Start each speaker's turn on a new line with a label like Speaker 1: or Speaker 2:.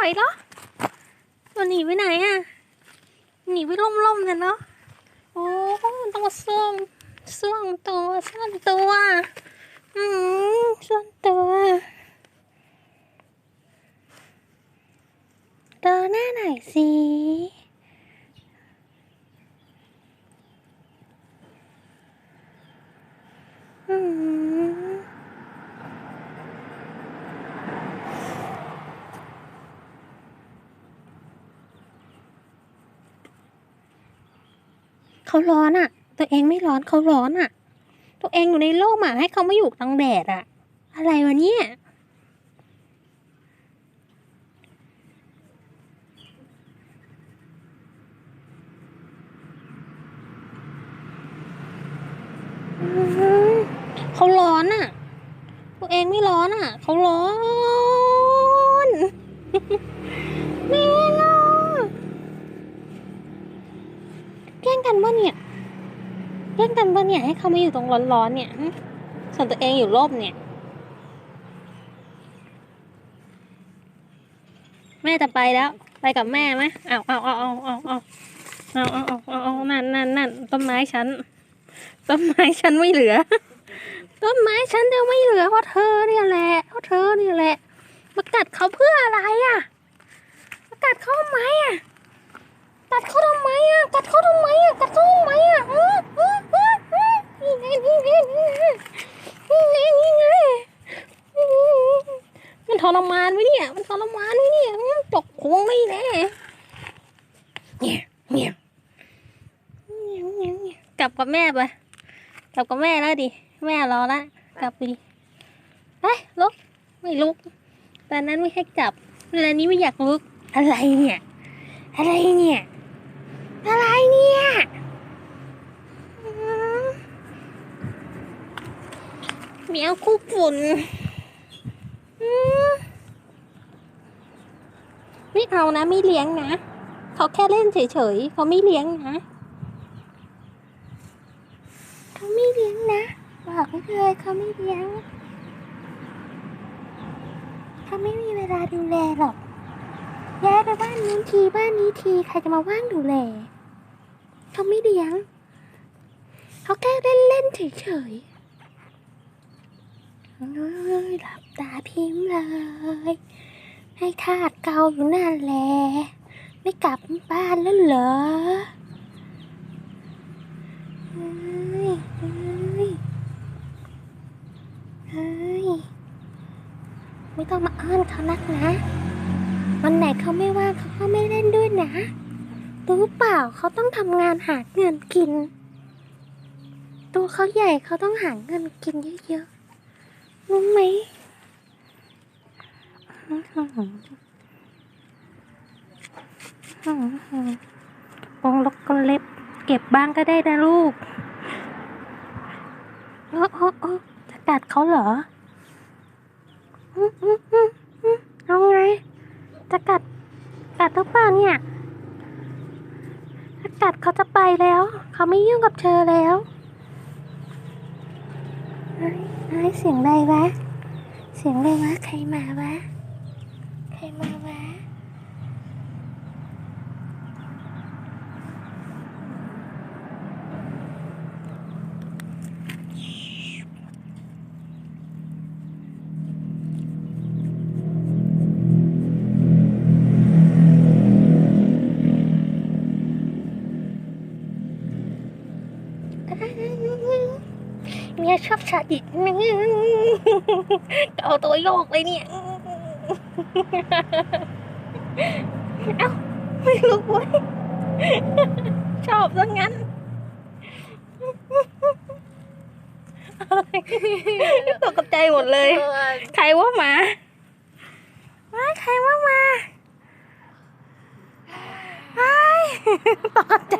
Speaker 1: ่อยเหรอมันหนีไปไหนอะ หนีไปล่มๆกันเนาะ โอ้มันต้องมาซ่วมซ่วมตัวซ่อนตัว อืมซ่อนตัวเดินหน้าหน่อยสิ อืม เขาร้อนอะ ตัวเองไม่ร้อนเขาร้อนอะ ตัวเองอยู่ในร่มอะให้เขาไม่อยู่กลางแดดอะ อะไรวะเนี่ยเขาร้อนอะ ตัวเองไม่ร้อนอะ เขาร้อน แม่ล่ะแกล้งกันปะเนี่ยแกล้งกันปะ เนี่ยให้เขามาอยู่ตรงร้อนๆเนี่ยส่วนตัวเองอยู่ร่มเนี่ย แม่จะไปแล้ว ไปกับแม่ไหมเอาเอาเอาเอาเอาเอาเอาเอาเอาเอาเอานั่นนั่นนั่นต้นไม้ฉัน ต้นไม้ฉันไม่เหลือ ต้นไม้ฉันจะไม่เหลือเพราะเธอเนี่ยแหละเพราะเธอเนี่ยแหละมากัดเขาเพื่ออะไรอะมากัดเขาทำไมอะกัดเขาทำไมอะกัดเขาทำไมอะกัดเขาทำไมอะอื้ออื้ออื้ออื้อนี่ไงนี่ไงนี่ไงนี่ไงนี่ไงอื้อมัน ทรมานไหมเนี่ย มันทรมานไหมเนี่ยตกโค้งไม่แน่เงียเงียเงียเงียเงียกลับกับแม่ไปกลับกับแม่แล้วดิ แม่รอละ กลับไปดิไปลุก ไม่ลุก ตอนนั้นไม่ให้จับ เวลานี้ไม่อยากลุก อะไรเนี่ย อะไรเนี่ย อะไรเนี่ยอืมเมียวคู่ฝุ่นอืม เอานะ ไม่เลี้ยงนะ เขาแค่เล่นเฉยๆเขาไม่เลี้ยงนะเขาไม่เลี้ยงนะบอกไว้เลยเขาไม่เลี้ยงเขาไม่มีเวลาดูแลหรอกย้ายไปบ้านนู้นทีบ้านนี้ทีใครจะมาว่างดูแลเขาไม่เลี้ยงเขาแค่เล่นเล่นๆเฉยๆหลับตาพิมพ์เลย ให้ทาดเกาอยู่นั่นแหละ ไม่กลับบ้านแล้วเหรอเฮ้ยเฮ้ยเฮ้ยไม่ต้องมาอ้อนเขานักนะ วันไหนเขาไม่ว่างเขาก็ไม่เล่นด้วยนะรู้เปล่าเขาต้องทำงานหาเงินกิน ตัวเขาใหญ่เขาต้องหาเงินกินเยอะๆรู้ไหม ปองล็อกก็เล็บ เก็บบ้างก็ได้นะลูกโอ้โอ้โอ้จะกัดเขาเหรออืมอืมอืมอืมเอาไง จะกัด กัดหรือเปล่าเนี่ยถ้ากัดเขาจะไปแล้ว เขาไม่ยุ่งกับเธอแล้วเฮ้เฮ้เสียงอะไรวะ เสียงอะไรวะ ใครมาวะ รมาวะเมียชอบชาดิเอาตัวโยกเลยเนี่ย เอ้า ไม่ลุกเว้ยชอบซะงั้น ตกใจหมดเลย ใครว่าหมาว้ายใครว่าหมาว้ายตกใจ